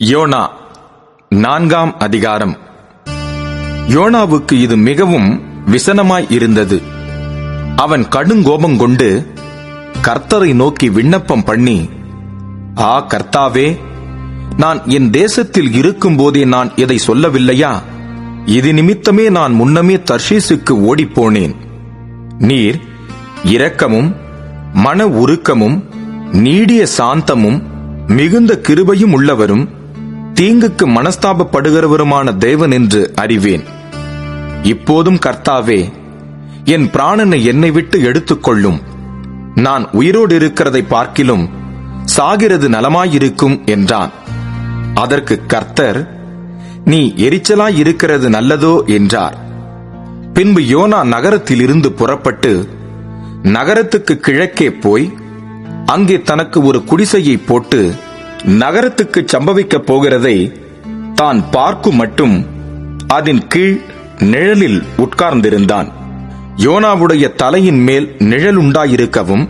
YONO நான்காம் அதிகாரம். யோனாவுக்கு இது மிகவும் விசனமாய் இருந்தது. அவன் கடுங்கோபம் கொண்டு கர்த்தரை நோக்கி விண்ணப்பம் பண்ணி ஆ கர்த்தாவே நான் என் தேசத்தில் இருக்கும்போதே நான் இதை சொல்லவில்லையா? இது நிமித்தமே நான் முன்னமே தர்ஷீசுக்கு ஓடிப்போனேன். நீர் இரக்கமும் மன உருக்கமும் நீடிய சாந்தமும் மிகுந்த கிருபையும் உள்ளவரும் தீங்குக்கு மனஸ்தாபப்படுகிறவருமான தேவன் என்று அறிவேன். இப்போதும் கர்த்தாவே என் பிராணனை என்னை விட்டு எடுத்துக்கொள்ளும். நான் உயிரோடு இருக்கிறதை பார்க்கிலும் சாகிறது நலமாயிருக்கும் என்றான். அதற்கு கர்த்தர் நீ எரிச்சலாயிருக்கிறது நல்லதோ என்றார். பின்பு யோனா நகரத்திலிருந்து புறப்பட்டு நகரத்துக்கு கிழக்கே போய் அங்கே தனக்கு ஒரு குடிசையை போட்டு நகரத்துக்கு சம்பவிக்கப் போகிறதை தான் பார்க்கும் மட்டும் அதன் கீழ் நிழலில் உட்கார்ந்திருந்தான். யோனாவுடைய தலையின் மேல் நிழல் உண்டாயிருக்கவும்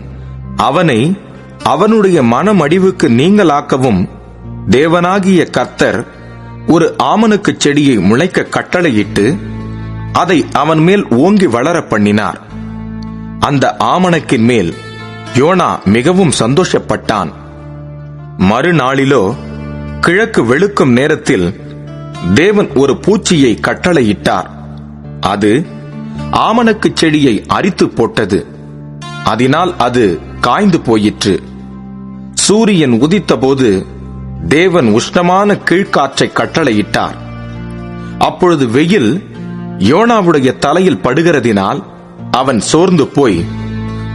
அவனை அவனுடைய மனமடிவுக்கு நீங்களாக்கவும் தேவனாகிய கர்த்தர் ஒரு ஆமனுக்குச் செடியை முளைக்க கட்டளையிட்டு அதை அவன் மேல் ஓங்கி வளர பண்ணினார். அந்த ஆமணக்கின் மேல் யோனா மிகவும் சந்தோஷப்பட்டான். மறுநாளிலோ கிழக்கு வெளுக்கும் நேரத்தில் தேவன் ஒரு பூச்சியை கட்டளையிட்டார். அது ஆமணக்குச் செடியை அரித்து போட்டது. அதனால் அது காய்ந்து போயிற்று. சூரியன் உதித்தபோது தேவன் உஷ்ணமான கீழ்காற்றை கட்டளையிட்டார். அப்பொழுது வெயில் யோனாவுடைய தலையில் படுகிறதினால் அவன் சோர்ந்து போய்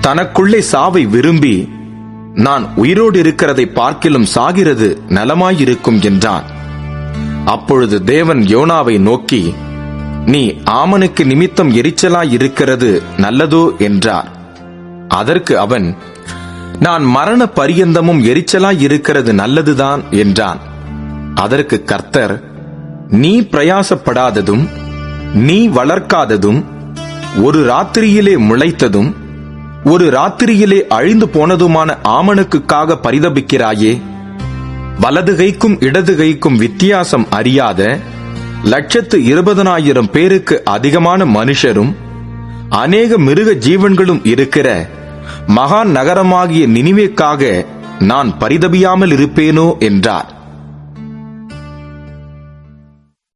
தனக்குள்ளே சாவை விரும்பி நான் உயிரோடு இருக்கிறதை பார்க்கிலும் சாகிறது நலமாயிருக்கும் என்றான். அப்பொழுது தேவன் யோனாவை நோக்கி நீ ஆமனுக்கு நிமித்தம் எரிச்சலாயிருக்கிறது நல்லதோ? என்றார். அதற்கு அவன் நான் மரண பரியந்தமும் எரிச்சலாயிருக்கிறது நல்லதுதான் என்றான். அதற்கு கர்த்தர் நீ பிரயாசப்படாததும் நீ வளர்க்காததும் ஒரு ராத்திரியிலே முளைத்ததும் ஒரு ராத்திரியிலே அழிந்து போனதுமான ஆமணுக்குக்காக பரிதபிக்கிறாயே. வலதுகைக்கும் இடதுகைக்கும் வித்தியாசம் அறியாத லட்சத்து இருபதனாயிரம் பேருக்கு அதிகமான மனுஷரும் அநேக மிருக ஜீவன்களும் இருக்கிற மகான் நகரமாகிய நினிவேக்காக நான் பரிதபியாமல் இருப்பேனோ என்றார்.